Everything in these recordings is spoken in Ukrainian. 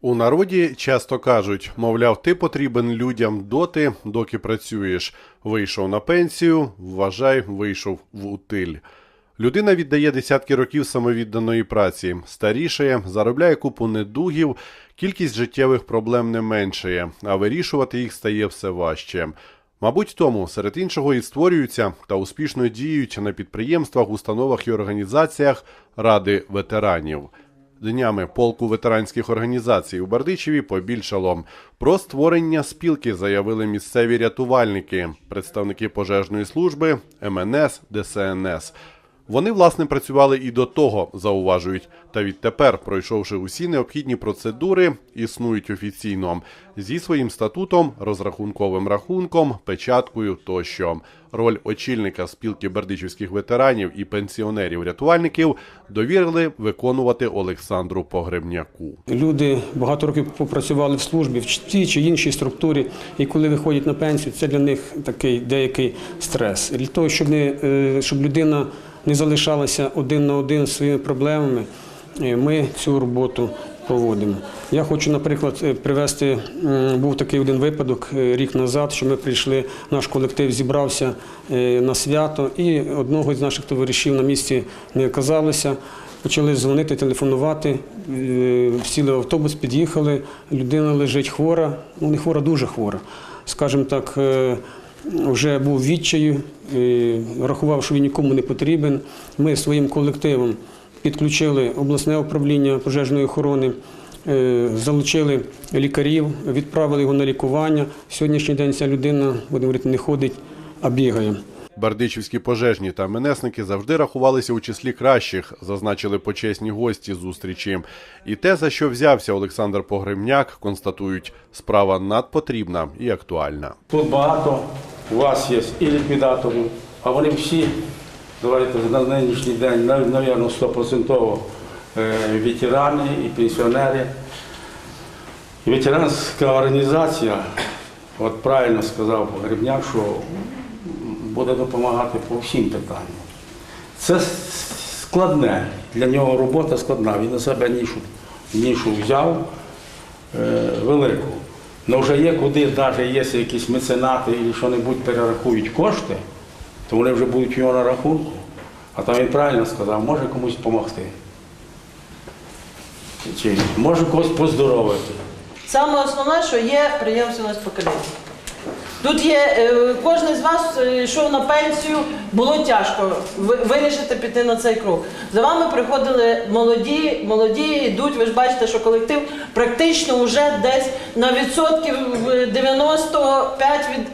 У народі часто кажуть, мовляв, ти потрібен людям доти, доки працюєш. Вийшов на пенсію, вважай, вийшов в утиль. Людина віддає десятки років самовідданої праці, старішає, заробляє купу недугів, кількість життєвих проблем не меншає, а вирішувати їх стає все важче. Мабуть, тому серед іншого і створюються та успішно діють на підприємствах, установах і організаціях ради ветеранів. Днями полку ветеранських організацій у Бердичеві побільшало. Про створення спілки заявили місцеві рятувальники, представники пожежної служби, МНС, ДСНС. Вони, власне, працювали і до того, зауважують. Та відтепер, пройшовши усі необхідні процедури, існують офіційно зі своїм статутом, розрахунковим рахунком, печаткою тощо. Роль очільника спілки бердичівських ветеранів і пенсіонерів-рятувальників довірили виконувати Олександру Погребняку. Люди багато років попрацювали в службі в тій чи іншій структурі, і коли виходять на пенсію, це для них такий деякий стрес. Для того, щоб не е, щоб людина не залишалася один на один зі своїми проблемами, ми цю роботу проводимо. Я хочу, наприклад, е, привести, був такий один випадок е, рік назад, що ми прийшли, наш колектив зібрався е, на свято, і одного з наших товаришів на місці не оказалося. Почали дзвонити, телефонувати, сіли в автобус, під'їхали. Людина лежить хвора, ну не хвора, дуже хвора. Скажімо так, вже був відчаю, е, рахував, що він нікому не потрібен. Ми своїм колективом підключили обласне управління пожежної охорони, е, залучили лікарів, відправили його на лікування. Сьогоднішній день ця людина, будемо говорити, не ходить, а бігає. Бердичівські пожежні та менесники завжди рахувалися у числі кращих, зазначили почесні гості зустрічі. І те, за що взявся Олександр Погребняк, констатують, справа надпотрібна і актуальна. Тут багато у вас є і ліквідаторів, а вони всі, давайте на нинішній день, нав- навірно, 100% е, ветерани і пенсіонери. І ветеранська організація, от правильно сказав Погребняк, що буде допомагати по всім питанням. Це складне, для нього робота складна. Він на себе нішу, нішу взяв е, велику. Ну вже є куди, навіть якщо якісь меценати і що-небудь перерахують кошти, то вони вже будуть у нього на рахунку. А там він правильно сказав, може комусь допомогти. Чи може когось поздоровити. Саме основне, що є приємственність покоління. Тут є, е, кожен з вас е, йшов на пенсію, було тяжко ви- вирішити піти на цей крок. За вами приходили молоді, молоді йдуть, ви ж бачите, що колектив практично вже десь на відсотків е, 95 від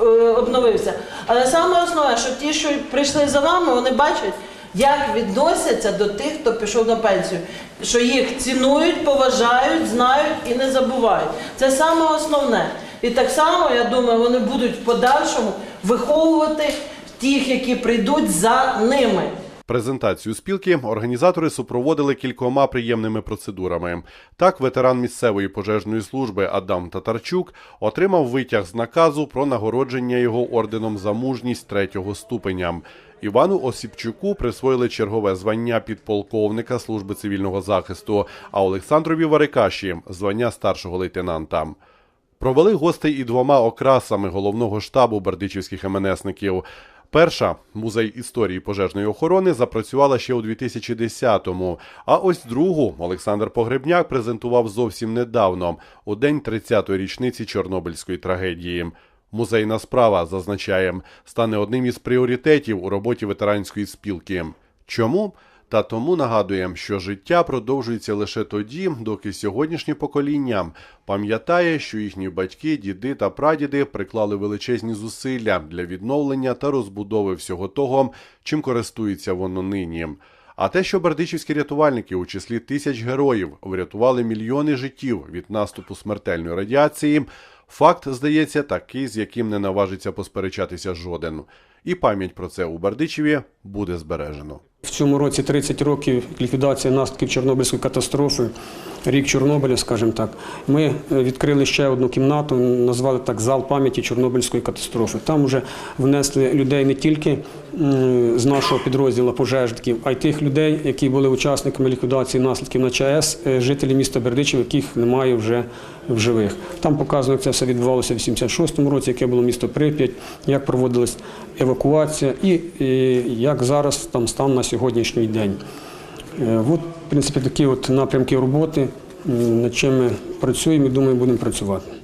е, обновився. Але саме основне, що ті, що прийшли за вами, вони бачать, як відносяться до тих, хто пішов на пенсію, що їх цінують, поважають, знають і не забувають. Це саме основне. І так само, я думаю, вони будуть в подальшому виховувати тих, які прийдуть за ними. Презентацію спілки організатори супроводили кількома приємними процедурами. Так, ветеран місцевої пожежної служби Адам Татарчук отримав витяг з наказу про нагородження його орденом за мужність третього ступеня. Івану Осіпчуку присвоїли чергове звання підполковника служби цивільного захисту, а Олександрові Варикаші звання старшого лейтенанта. Провели гостей і двома окрасами головного штабу бердичівських МНСників. Перша музей історії пожежної охорони запрацювала ще у 2010-му. А ось другу Олександр Погребняк презентував зовсім недавно, у день 30-ї річниці Чорнобильської трагедії. Музейна справа, зазначаємо, стане одним із пріоритетів у роботі ветеранської спілки. Чому? Та тому нагадуємо, що життя продовжується лише тоді, доки сьогоднішнє покоління пам'ятає, що їхні батьки, діди та прадіди приклали величезні зусилля для відновлення та розбудови всього того, чим користується воно нині. А те, що бердичівські рятувальники у числі тисяч героїв врятували мільйони життів від наступу смертельної радіації, факт здається такий, з яким не наважиться посперечатися жоден. І пам'ять про це у Бердичеві буде збережено. В цьому році 30 років ліквідації наслідків Чорнобильської катастрофи, рік Чорнобиля, скажімо так. Ми е, відкрили ще одну кімнату, назвали так зал пам'яті Чорнобильської катастрофи. Там вже внесли людей не тільки з нашого підрозділу пожежників, а й тих людей, які були учасниками ліквідації наслідків на ЧАЕС, е, жителі міста Бердичів, яких немає вже в живих. Там показано, як це все відбувалося в 86-му році, яке було місто Прип'ять, як проводилась евакуація і, як зараз там стан на сьогоднішній день. Е, От, в принципі, такі от напрямки роботи, над чим ми працюємо і думаю, будемо працювати.